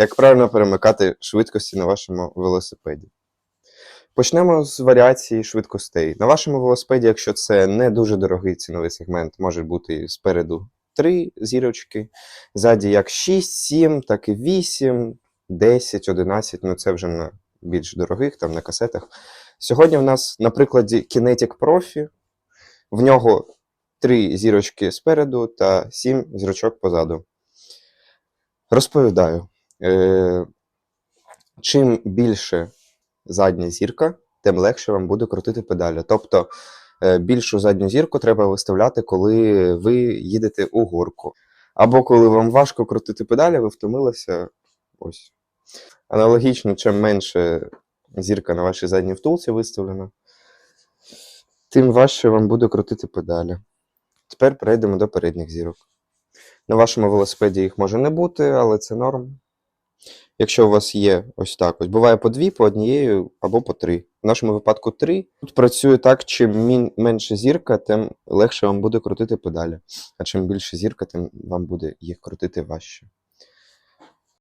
як правильно перемикати швидкості на вашому велосипеді. Почнемо з варіації швидкостей. На вашому велосипеді, якщо це не дуже дорогий ціновий сегмент, може бути спереду 3 зірочки, ззаді як 6, 7, так і 8, 10, 11, ну це вже на більш дорогих, там на касетах. Сьогодні в нас на прикладі Kinetic Profi. В нього 3 зірочки спереду та 7 зірочок позаду. Розповідаю. Е, чим більше задня зірка, тим легше вам буде крутити педалі. Тобто е, більшу задню зірку треба виставляти, коли ви їдете у горку. Або коли вам важко крутити педалі, ви втомилися. Ось. Аналогічно, чим менше зірка на вашій задній втулці виставлена, тим важче вам буде крутити педалі. Тепер перейдемо до передніх зірок. На вашому велосипеді їх може не бути, але це норм. Якщо у вас є ось так, ось буває по дві, по однією або по три. В нашому випадку три. Тут працює так, чим менше зірка, тим легше вам буде крутити педалі. А чим більше зірка, тим вам буде їх крутити важче.